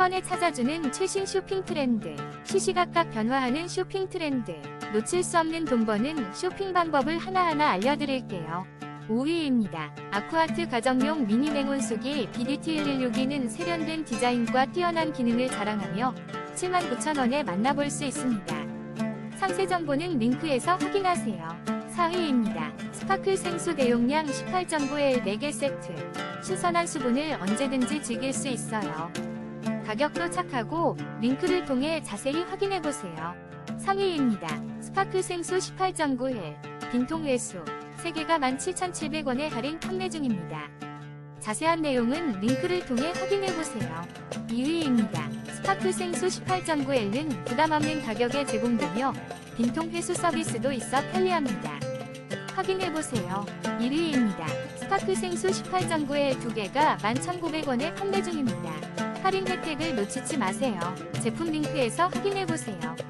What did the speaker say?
번에 찾아주는 최신 쇼핑 트렌드. 시시각각 변화하는 쇼핑 트렌드. 놓칠 수 없는 돈 버는 쇼핑 방법을 하나하나 알려드릴게요. 5위입니다. 아쿠아트 가정용 미니 냉온수기 BDT116기는 세련된 디자인과 뛰어난 기능을 자랑하며 79,000원에 만나볼 수 있습니다. 상세 정보는 링크에서 확인하세요. 4위입니다. 스파클 생수 대용량 18.9L 4개 세트. 신선한 수분을 언제든지 즐길 수 있어요. 가격도 착하고 링크를 통해 자세히 확인해보세요. 3위입니다. 스파클 생수 18.9L 빈통 회수 3개가 17,700원에 할인 판매 중입니다. 자세한 내용은 링크를 통해 확인해보세요. 2위입니다. 스파클 생수 18.9L은 부담 없는 가격에 제공되며 빈통 회수 서비스도 있어 편리합니다. 확인해보세요. 1위입니다. 스파클 생수 18.9L 2개가 11,900원에 판매 중입니다. 할인 혜택을 놓치지 마세요. 제품 링크에서 확인해보세요.